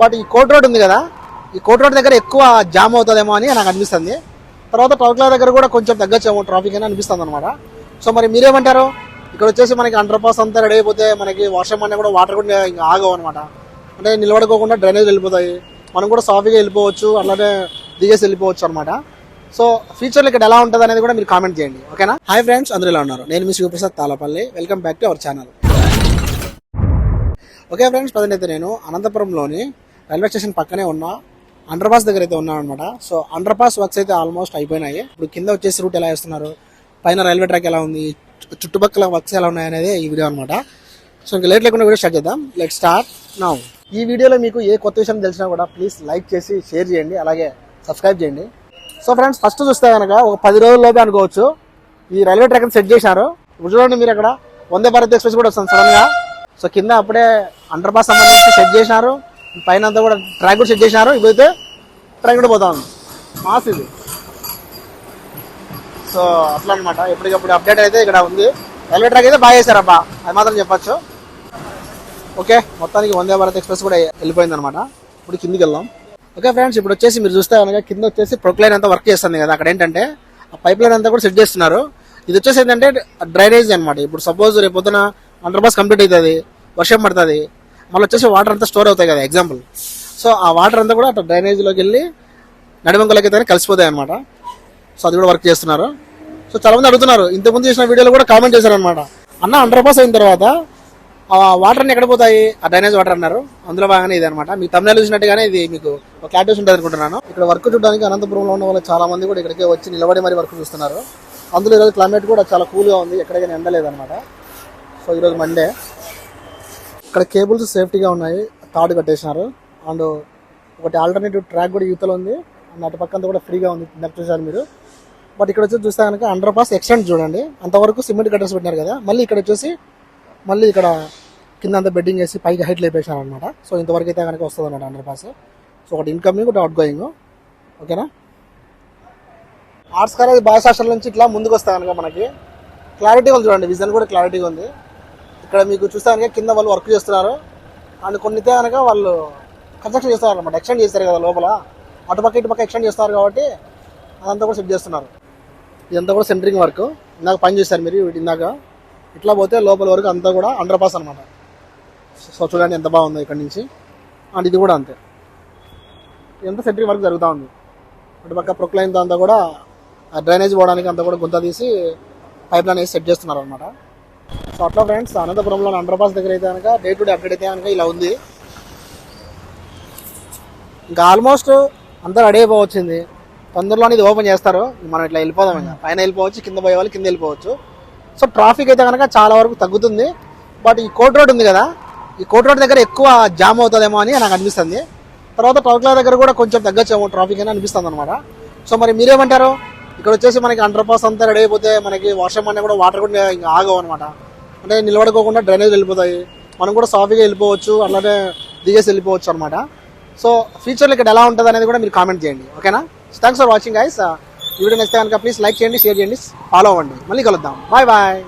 But ఈ coat road ఉంది కదా ఈ కోట్ రోడ్ దగ్గర ఎక్కువ జామ్ అవుతుందేమో అని నాకు అనిపిస్తుంది. తర్వాత టౌక్లా దగ్గర కూడా కొంచెం తగ్గచ్చేమో ట్రాఫిక్ అని అనిపిస్తుంది అనమాట సో మరి మీరేమంటారు? ఇక్కడ వచ్చేసి మనకి అండర్ పాస్ అంతా రెడీ అయిపోతే మనకి వర్షం అన్నా కూడా వాటర్ కూడా ఇంకా ఆగవు అనమాట అంటే నిలబడుకోకుండా డ్రైనేజ్ వెళ్ళిపోతాయి. మనం కూడా సాఫీగా వెళ్ళిపోవచ్చు అలానే దిగేసి వెళ్ళిపోవచ్చు అనమాట సో ఫ్యూచర్లో ఇక్కడ ఎలా ఉంటుంది అనేది కూడా మీరు కామెంట్ చేయండి. ఓకేనా హాయ్ ఫ్రెండ్స్ అందరూ ఇలా ఉన్నారు? నేను మీ Shivaprasad Talapalli welcome back to our channel okay friends present అయితే నేను అనంతపురంలోని రైల్వే స్టేషన్ పక్కనే ఉన్న అండర్ పాస్ దగ్గర అయితే ఉన్నాను అనమాట సో అండర్ పాస్ వర్క్స్ అయితే ఆల్మోస్ట్ అయిపోయినాయి. ఇప్పుడు కింద వచ్చేసి రూట్ ఎలా వేస్తున్నారు? పైన రైల్వే ట్రాక్ ఎలా ఉంది? చుట్టుపక్కల వర్క్స్ ఎలా ఉన్నాయి అనేది ఈ వీడియో అనమాట సో ఇంకా లేట్ లేకుండా వీడియో స్టార్ట్ చేద్దాం. లెట్ స్టార్ట్ నౌ ఈ వీడియోలో మీకు ఏ కొత్త విషయం తెలిసినా కూడా ప్లీజ్ లైక్ చేసి షేర్ చేయండి. అలాగే సబ్స్క్రైబ్ చేయండి. సో ఫ్రెండ్స్ ఫస్ట్ చూస్తే కనుక ఒక పది రోజుల్లోపే అనుకోవచ్చు. ఈ రైల్వే ట్రాక్ సెట్ చేశారు ఇప్పుడు చూడండి మీరు అక్కడ వందే భారత్ ఎక్స్ప్రెస్ కూడా వస్తుంది సడన్గా. సో కింద అప్పుడే అండర్ పాస్ సంబంధించి సెట్ చేసినారు. పైన అంతా కూడా ట్రాక్ కూడా సెట్ చేసినారు. ఇప్పుడైతే ట్రాక్ కూడా పోతా ఉంది. మాస్ ఇది. సో అట్లా అనమాట ఎప్పటికప్పుడు అప్డేట్ అయితే ఇక్కడ ఉంది. రైల్వే ట్రాక్ అయితే బాగా చేశారబ్బా. అది మాత్రం చెప్పచ్చు. ఓకే మొత్తానికి వందే భారత్ ఎక్స్ప్రెస్ కూడా వెళ్ళిపోయింది అనమాట ఇప్పుడు కిందికి వెళ్దాం. ఓకే ఫ్రెండ్స్ ఇప్పుడు వచ్చేసి మీరు చూస్తే కనుక కింద వచ్చేసి ప్రొక్లైన్ అంతా వర్క్ చేస్తుంది కదా. అక్కడ ఏంటంటే ఆ పైప్ లైన్ అంతా కూడా సెట్ చేస్తున్నారు. ఇది వచ్చేసి ఏంటంటే డ్రైనేజ్ అనమాట ఇప్పుడు సపోజ్ రేపు పొద్దున అండర్ పాస్ కంప్లీట్ అవుతుంది వర్షం పడుతుంది. మళ్ళీ వచ్చేసి వాటర్ అంతా స్టోర్ అవుతాయి కదా ఎగ్జాంపుల్ సో ఆ వాటర్ అంతా కూడా అట్లా డ్రైనేజ్లోకి వెళ్ళి నడిమంకులకి అయితే కలిసిపోతాయి అనమాట సో అది కూడా వర్క్ చేస్తున్నారు. సో చాలామంది అడుగుతున్నారు. ఇంతకుముందు చేసిన వీడియోలో కూడా కామెంట్ చేశారనమాట అన్న అండర్ పాస్ అయిన తర్వాత ఆ వాటర్ ఎక్కడ పోతాయి? ఆ డ్రైనేజ్ వాటర్ అన్నారు. అందులో బాగానే ఇది అనమాట మీ తమిళ చూసినట్టుగానే ఇది మీకు ఒక క్లారిటీ ఉంటుంది అనుకుంటున్నాను. ఇక్కడ వర్క్ చూడడానికి అనంతపురంలో ఉన్న వాళ్ళు చాలా మంది కూడా ఇక్కడికి వచ్చి నిలబడి మరి వర్క్ చూస్తున్నారు. అందులో ఈరోజు క్లైమేట్ కూడా చాలా కూల్గా ఉంది. ఎక్కడికైనా ఎండ లేదనమాట సో ఈరోజు మండే ఇక్కడ కేబుల్స్ సేఫ్టీగా ఉన్నాయి. తాడు కట్టేసినారు. అండ్ ఒకటి ఆల్టర్నేటివ్ ట్రాక్ కూడా యూతలో ఉంది. అండ్ అటు పక్కంతా కూడా ఫ్రీగా ఉంది. ఇందాక చూసారు మీరు. బట్ ఇక్కడ వచ్చి చూస్తే కనుక అండర్ పాస్ ఎక్స్టెండ్ చూడండి. అంతవరకు సిమెంట్ కట్టర్స్ పెట్టినారు కదా. మళ్ళీ ఇక్కడ వచ్చేసి మళ్ళీ ఇక్కడ కింద అంతా బెడ్డింగ్ వేసి పైకి హైట్ లేపేసారు అనమాట సో ఇంతవరకు అయితే కనుక వస్తుంది అనమాట అండర్ పాస్ సో ఒకటి ఇన్కమింగ్ ఒకటి అవుట్ గోయింగ్ ఓకేనా ఆర్ట్స్ కాలేజ్ బాయ్స్ హాస్టల్ నుంచి ఇట్లా ముందుకు వస్తే కనుక మనకి. క్లారిటీ ఉంది చూడండి. విజన్ కూడా క్లారిటీగా ఉంది. ఇక్కడ మీకు చూస్తే కనుక కింద వాళ్ళు వర్క్ చేస్తున్నారు. అండ్ కొన్నితే కనుక వాళ్ళు కన్స్ట్రక్షన్ చేస్తారు అనమాట ఎక్స్టెండ్ చేస్తారు కదా లోపల. అటుపక్క ఇటుపక్క ఎక్స్టెండ్ చేస్తారు కాబట్టి అదంతా కూడా సెట్ చేస్తున్నారు. ఇదంతా కూడా సెంటరింగ్ వర్క్ ఇందాక పని చేశారు మీరు ఇందాక. ఇట్లా పోతే లోపల వరకు అంతా కూడా అండర్ పాస్ అనమాట సో చూడండి ఎంత బాగుందో ఇక్కడ నుంచి. అండ్ ఇది కూడా అంతే. ఎంత సెంటరింగ్ వర్క్ జరుగుతూ ఉంది. అటుపక్క ప్రొక్లైన్తో అంతా కూడా ఆ డ్రైనేజ్ పోవడానికి అంతా కూడా గుంత తీసి పైప్ లైన్ వేసి సెట్ చేస్తున్నారు అనమాట సో అట్లా ఫ్రెండ్స్ అనంతపురంలో అండర్ పాస్ దగ్గర అయితే కనుక డే టు డే అప్డేట్ అయితే కనుక ఇలా ఉంది. ఇంకా ఆల్మోస్ట్ అంతా రెడీ అయిపోవచ్చింది. తొందరలోనే ఇది ఓపెన్ చేస్తారు. మనం ఇట్లా వెళ్ళిపోదాం ఇంకా. పైన వెళ్ళిపోవచ్చు కింద పోయే వాళ్ళు కింద వెళ్ళిపోవచ్చు. సో ట్రాఫిక్ అయితే కనుక చాలా వరకు తగ్గుతుంది. బట్ ఈ కోట్ రోడ్ ఉంది కదా ఈ కోట్ రోడ్ దగ్గర ఎక్కువ జామ్ అవుతుందేమో అని నాకు అనిపిస్తుంది. తర్వాత టౌక్లా దగ్గర కూడా కొంచెం తగ్గచ్చేమో ట్రాఫిక్ అని అనిపిస్తుంది అనమాట సో మరి మీరేమంటారు? ఇక్కడ వచ్చేసి మనకి అండర్ పాస్ అంతా రెడీ అయిపోతే మనకి వర్షం అనేది కూడా వాటర్ కూడా ఇంకా ఆగవు అనమాట అంటే నిలబడుకోకుండా డ్రైనేజ్ వెళ్ళిపోతాయి. మనం కూడా సాఫీగా వెళ్ళిపోవచ్చు అలానే దిగేసి వెళ్ళిపోవచ్చు అనమాట సో ఫ్యూచర్లో ఇక్కడ ఎలా ఉంటుంది అనేది కూడా మీరు కామెంట్ చేయండి. ఓకేనా? Thanks for watching guys video నచ్చితే కనుక ప్లీజ్ లైక్ చేయండి షేర్ చేయండి ఫాలో అవ్వండి. మళ్ళీ కలుద్దాం. Bye bye